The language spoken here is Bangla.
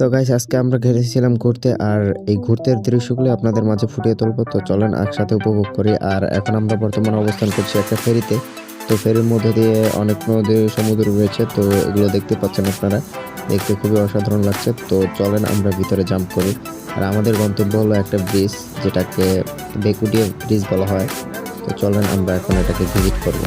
তো গাইস আজকে আমরা ঘেরেছিলাম ঘুরতে আর এই ঘুরতের দৃশ্যগুলো আপনাদের মাঝে ফুটিয়ে তুলবো। তো চলেন একসাথে উপভোগ করি। আর এখন আমরা বর্তমানে অবস্থান করছি একটা ফেরিতে। তো ফেরির মধ্যে দিয়ে অনেক নদী, সমুদ্র রয়েছে। তো এগুলো দেখতে পাচ্ছেন আপনারা। দেখতে খুবই অসাধারণ লাগছে। তো চলেন আমরা ভিতরে জাম্প করি। আর আমাদের গন্তব্য হলো একটা ব্রিজ যেটাকে বেকুটিয়া ব্রিজ বলা হয়। তো চলেন আমরা এখন এটাকে ভিজিট করব।